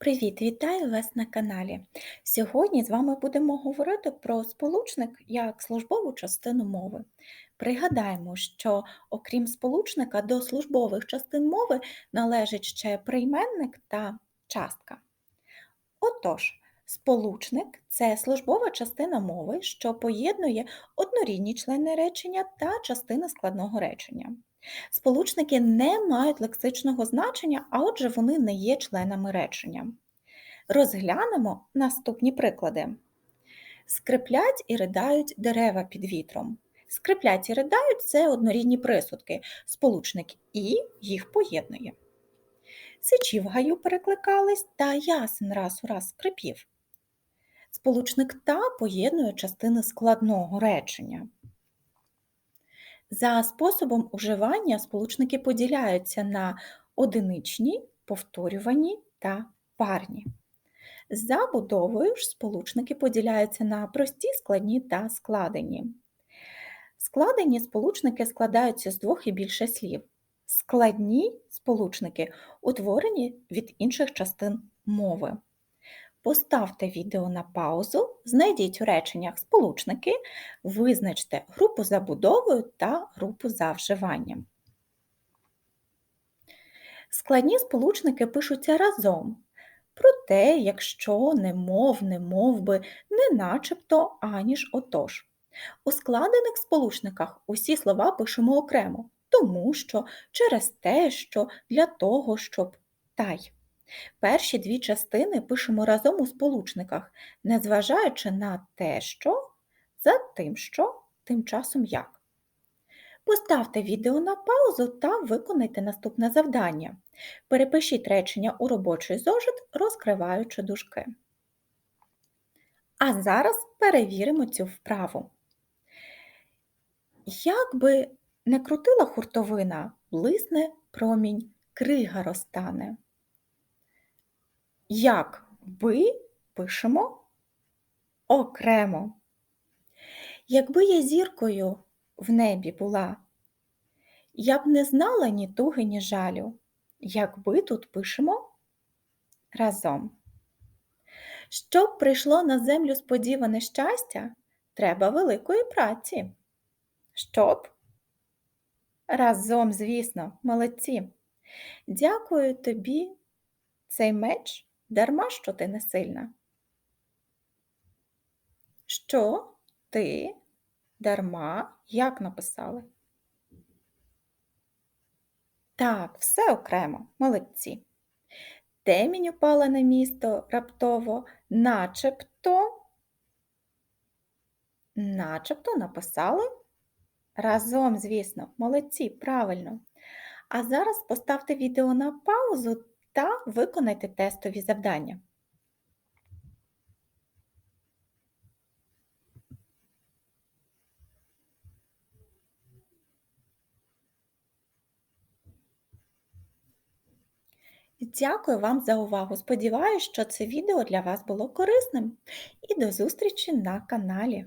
Привіт, вітаю вас на каналі. Сьогодні з вами будемо говорити про сполучник як службову частину мови. Пригадаємо, що окрім сполучника до службових частин мови належить ще прийменник та частка. Отож, сполучник це службова частина мови, що поєднує однорідні члени речення та частини складного речення. Сполучники не мають лексичного значення, а отже, вони не є членами речення. Розглянемо наступні приклади. Скриплять і riдають дерева під вітром. Скриплять і riдають – це однорідні присудки, сполучник і їх поєднує. Сичі в гаю перекликались та ясен раз у раз скрипів. Сполучник та поєднує частини складного речення. За способом уживання сполучники поділяються на одиничні, повторювані та парні. За будовою ж сполучники поділяються на прості, складні та складені. Складені сполучники складаються з двох і більше слів. Складні сполучники утворені від інших частин мови. Поставте відео на паузу, знайдіть у реченнях сполучники, визначте групу за будовою та групу за вживанням. Складні сполучники пишуться разом. Проте, якщо не мов, не мов би, не начебто, аніж отож. У складених сполучниках усі слова пишемо окремо, тому що, через те, що, для того, щоб тай. Перші дві частини пишемо разом у сполучниках, незважаючи на те, що, за тим, що, тим часом як. Поставте відео на паузу та виконайте наступне завдання. Перепишіть речення у робочий зошит, розкриваючи дужки. А зараз перевіримо цю вправу. Як би не крутила хуртовина, блисне промінь, крига розтане. Як би пишемо окремо. Якби я зіркою в небі була, я б не знала ні туги, ні жалю, якби тут пишемо разом. Щоб прийшло на землю сподіване щастя, треба великої праці. Щоб? Разом, звісно, молодці. Дякую тобі, цей меч, дарма що ти не сильна. Що ти дарма як написали? Так, все окремо, молодці. Темінь упала на місто раптово, начебто, начебто написали разом, звісно, молодці, правильно. А зараз поставте відео на паузу та виконайте тестові завдання. Дякую вам за увагу! Сподіваюсь, що це відео для вас було корисним. І до зустрічі на каналі!